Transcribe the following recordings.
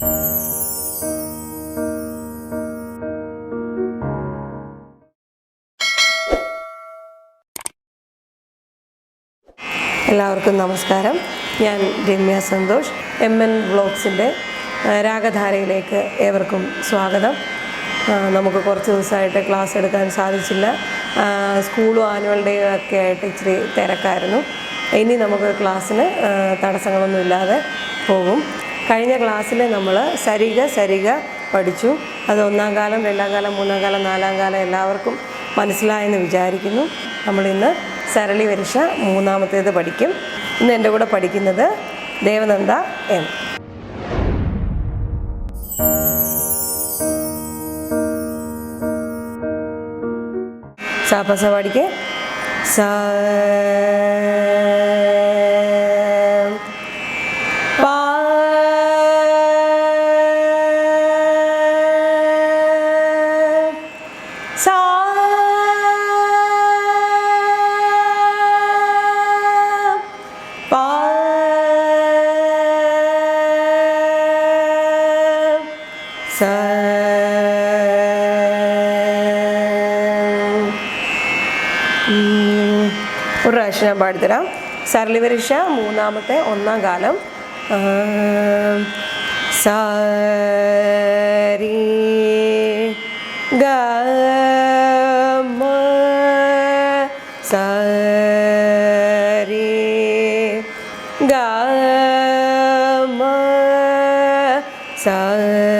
എല്ലാവർക്കും നമസ്കാരം. ഞാൻ രമ്യ സന്തോഷ്. എം എൻ ബ്ലോഗ്സിന്റെ രാഗധാരയിലേക്ക് ഏവർക്കും സ്വാഗതം. നമുക്ക് കുറച്ച് ദിവസമായിട്ട് ക്ലാസ് എടുക്കാൻ സാധിച്ചില്ല. സ്കൂളും ആനുവൽ ഡേ ഒക്കെ ആയിട്ട് ഇച്ചിരി തിരക്കായിരുന്നു. ഇനി നമുക്ക് ക്ലാസ്സിന് തടസ്സങ്ങളൊന്നുമില്ലാതെ പോകും. കഴിഞ്ഞ ക്ലാസ്സിൽ നമ്മൾ സരിക സരിക പഠിച്ചു. അത് ഒന്നാം കാലം രണ്ടാം കാലം മൂന്നാം കാലം നാലാം കാലം എല്ലാവർക്കും മനസ്സിലായെന്ന് വിചാരിക്കുന്നു. നമ്മളിന്ന് സരളി വരിഷ മൂന്നാമത്തേത് പഠിക്കും. ഇന്ന് എന്റെ കൂടെ പഠിക്കുന്നത് ദേവനന്ദ എം. സാപ്പസ പഠിക്കേ. സ പ്രാവശ്യം ഞാൻ പാടിത്തരാം സരളിവരിഷ മൂന്നാമത്തെ ഒന്നാം കാലം. സാരി ഗ സാരി ഗ സാരി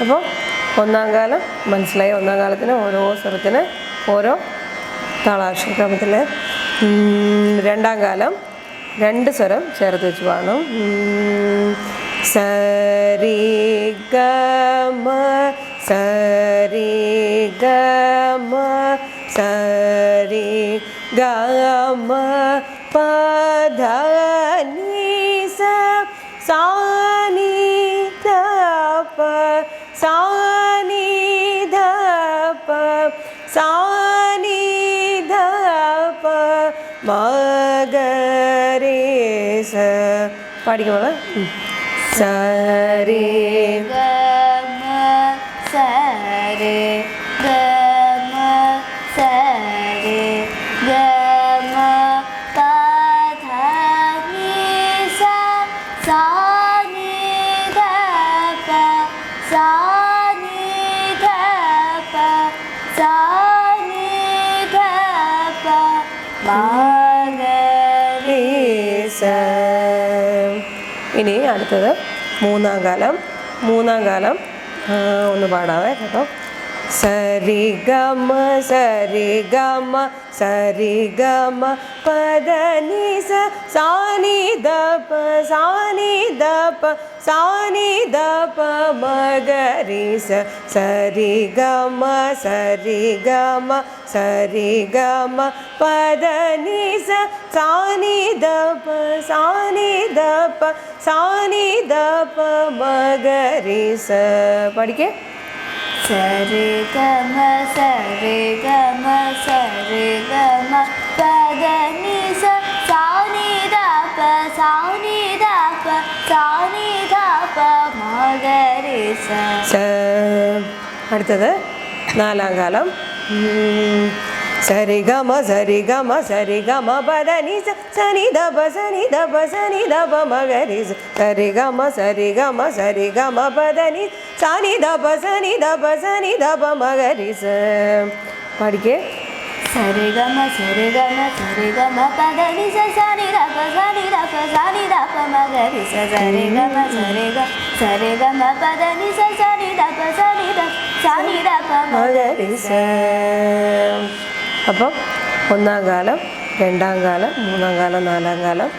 അപ്പോൾ ഒന്നാം കാലം മനസ്സിലായി. ഒന്നാം കാലത്തിന് ഓരോ സ്വരത്തിന് ഓരോ താളാക്ഷരക്രമത്തിൽ രണ്ടാം കാലം രണ്ട് സ്വരം ചേർത്ത് വെച്ച് പാടും സരി ഗ സരി ഗ സരി ഗ മ പ ധ നീ സ സാനി നീ ധ പ സാ നീ ധ പ സാ നീ ധ പ മ ഗ രേ സ പാടിക്കുമ്പോൾ സരി ga ma അടുത്തത് മൂന്നാം കാലം. മൂന്നാം കാലം ഒന്ന് പാടാവേ കേട്ടോ. സരി ഗമ സരി ഗമ സരി ഗമ പദ നി സ സാനി ദ പ സാനി ദ പ സാനി ദ പ മഗരി സ സരി ഗമ സരി ഗമ സരി ഗമ പദ നി സ സാനി ദ പ സാനി ദ പ സാനി ദ പ മഗരി സ പഠിക്കേ സരി ഗമ സരി ഗമ സരി ഗമ പദ നി സ സാനി ദ പ സാനി ദ പ സാനി ദ പ മഗരി സ സ അടുത്തത് നാലാം കാലം ഉം. സരി ഗമ സരി ഗമ സരി ഗമ പദ നി സ സനി ദ പ സനി ദ പ സനി ദ പ മഗരി സ സരി ഗമ സരി ഗമ സരി ഗമ പദ നി സനി ദ സ സ സ സ സ അപ്പം ഒന്നാം കാലം രണ്ടാം കാലം മൂന്നാം കാലം നാലാം കാലം.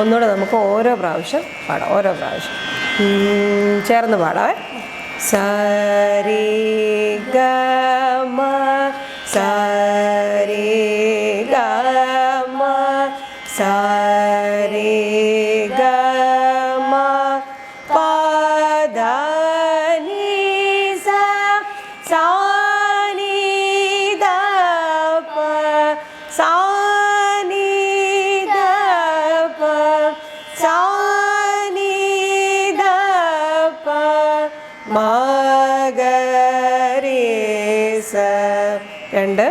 ഒന്നുകൂടെ നമുക്ക് ഓരോ പ്രാവശ്യം പാടാം ഓരോ പ്രാവശ്യം. ചേർന്ന് പാടാവേ. സരി ഗമ സരി ഗമ സരി മഗരി സ രണ്ട്.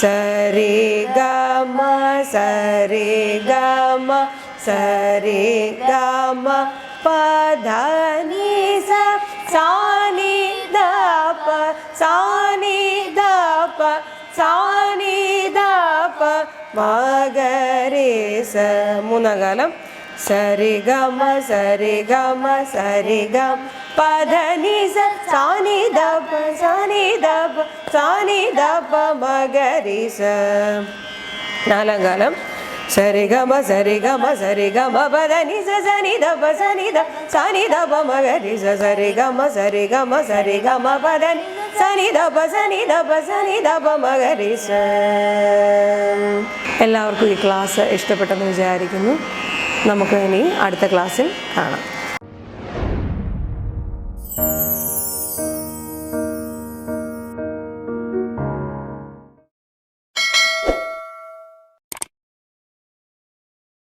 സരി ഗമ സരി ഗമ സരി ഗമ പധനി സ സാനി ദ പ സാനി ദ പ സാനി ദ പ മഗരി സ മൂന്നാം കാലം. സരി ഗമ സരി ഗമ സരി ഗമ സനി ദ സനി ദ പ മഗരി സ സരി ഗമ സരി ഗമ സരി ഗമ പദ നി സനി ദ പ സനി ദ പ സനി ദ പ എല്ലാവർക്കും ഈ ക്ലാസ് ഇഷ്ടപ്പെട്ടെന്ന് വിചാരിക്കുന്നു. നമുക്ക് ഇനി അടുത്ത ക്ലാസ്സിൽ കാണാം.